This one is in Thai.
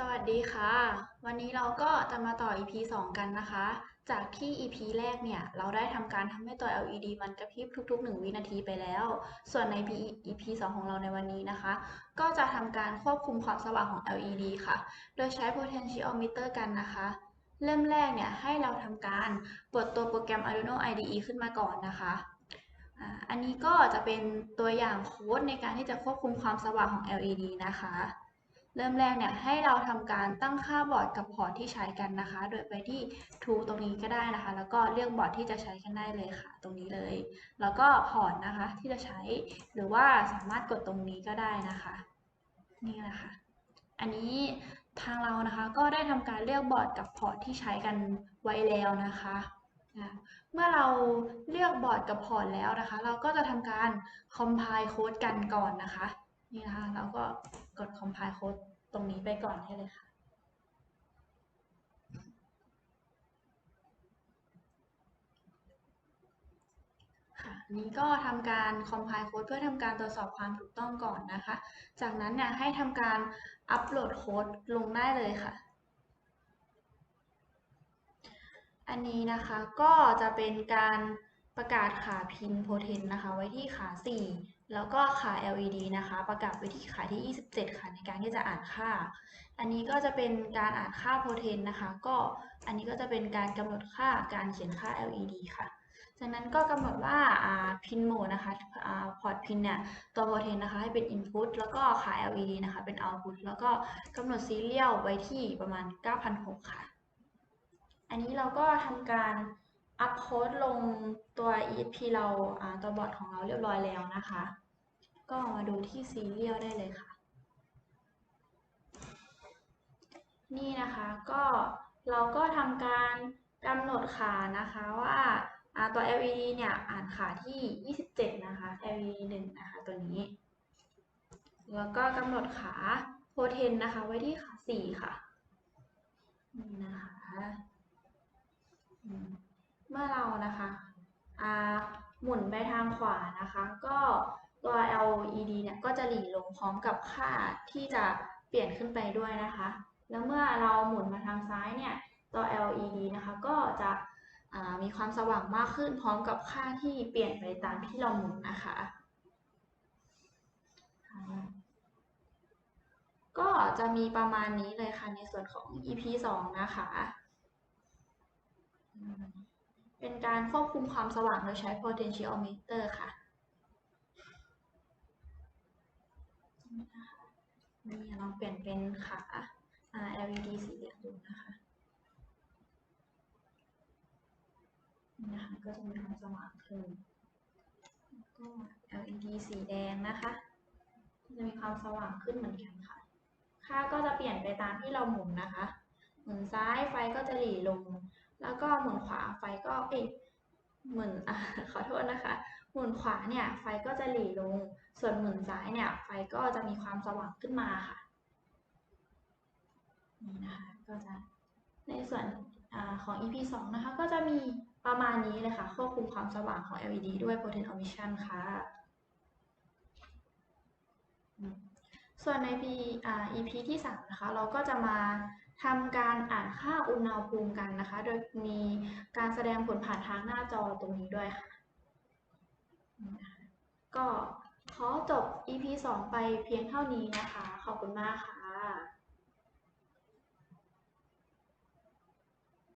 สวัสดีค่ะ วันนี้เราก็จะมาต่อ EP 2 กันนะคะ จากที่ EP แรกเนี่ย เราได้ทำการทำให้ตัว LED มันกระพริบทุก ๆ 1 วินาทีไปแล้ว ส่วนใน EP 2 ของเราในวันนี้นะคะ ก็จะทำการควบคุมความสว่างของ LED ค่ะ โดยใช้ potentiometer กันนะคะ เริ่มแรกเนี่ยให้เราทำการเปิดตัวโปรแกรม Arduino IDE ขึ้นมาก่อนนะคะอันนี้ก็จะเป็นตัวอย่างโค้ดในการที่จะควบคุมความสว่างของ LED นะคะ เริ่มแรกเนี่ยให้เราทำการตั้งค่าบอร์ดกับพอร์ตที่ใช้กันนะคะ โดยไปที่ tool ตรงนี้ก็ได้นะคะ แล้วก็เลือกบอร์ดที่จะใช้กันได้เลยค่ะ ตรงนี้เลย แล้วก็พอร์ตนะคะที่จะใช้ หรือว่าสามารถกดตรงนี้ก็ได้นะคะ นี่แหละค่ะอันนี้ทางเรานะคะก็ได้ทำการเลือกบอร์ดกับพอร์ตที่ใช้กันไว้แล้วนะคะอะเมื่อเราเลือกบอร์ดกับพอร์ตแล้วนะคะ เราก็จะทำการ compile โค้ดกันก่อนนะคะ นี่นะคะเราก็กด compile โค้ดตรงนี้ไปก่อนให้เลยค่ะ ค่ะ นี้ก็ทำการ compile โค้ดเพื่อทำการตรวจสอบความถูกต้องก่อนนะคะ จากนั้นเนี่ยให้ทำการอัปโหลดโค้ดลงได้เลยค่ะอันนี้นะคะก็จะเป็นการ ประกาศขาพินโพเทนนะคะ ไว้ที่ขา 4 แล้วก็ขา LED นะคะ ประกาศไว้ที่ขาที่ 27 ค่ะในการที่จะอ่านค่า อันนี้ก็จะเป็นการอ่านค่าโพเทนนะคะ ก็อันนี้ก็จะเป็นการกำหนดค่าการเขียนค่า LED ค่ะจากนั้นก็กำหนดว่าพินโหมดนะคะพอร์ตพินเนี่ยตัวโพเทนนะคะให้เป็น Input แล้วก็ขา LED นะคะเป็น Output แล้วก็กำหนดซีเรียลไว้ที่ประมาณ9,600ค่ะ อันนี้เราก็ทำการ อัพโค้ดลงตัว ESP เราตัวบอร์ดของเราเรียบร้อยแล้วนะคะ ก็มาดูที่ซีเรียลได้เลยค่ะ นี่นะคะก็เราก็ทำการกำหนดขานะคะว่าตัว LED เนี่ยอ่านขาที่ 27 นะคะ LED 1 นะคะ ตัวนี้ แล้วก็กำหนดขาโพเทนนะคะ ไว้ที่ขา 4 ค่ะ นี่นะคะเมื่อเรา นะคะหมุนไปทางขวานะคะ ก็ตัว LED เนี่ยก็จะหลีลงพร้อมกับค่าที่จะเปลี่ยนขึ้นไปด้วยนะคะ แล้วเมื่อเราหมุนมาทางซ้ายเนี่ยตัว LED นะคะก็จะมีความสว่างมากขึ้นพร้อมกับค่าที่เปลี่ยนไปตามที่เราหมุนนะคะ ก็จะมีประมาณนี้เลยค่ะในส่วนของ EP 2 นะคะ เป็นการควบคุมความสว่างโดยใช้ potentiometer ค่ะนี่ลองเปลี่ยนเป็นขา LED สีเหลืองดูนะคะนี่นะคะก็จะมีความสว่างขึ้นก็ LED สีแดงนะคะจะมีความสว่างขึ้นเหมือนกันค่ะ ค่าก็จะเปลี่ยนไปตามที่เราหมุนนะคะ หมุนซ้ายไฟก็จะหลีลง แล้วก็หมุนขวาไฟก็เอ๊ะหมุนอขอโทษนะคะ หมุนขวาเนี่ยไฟก็จะหลีลง ส่วนหมุนซ้ายเนี่ยไฟก็จะมีความสว่างขึ้นมาค่ะนี่นะคะก็จะในส่วนอของ EP 2 นะคะ ก็จะมีประมาณนี้เลยค่ะ ควบคุมความสว่างของ LED ด้วย Potent Omission ค่ะ ส่วนใน EP ที่ 3 นะคะ เราก็จะมา ทำการอ่านค่าอุณหภูมิกันนะคะ โดยมีการแสดงผลผ่านทางหน้าจอตรงนี้ด้วยค่ะ ก็ขอจบ EP 2 ไปเพียงเท่านี้นะคะ ขอบคุณมากค่ะ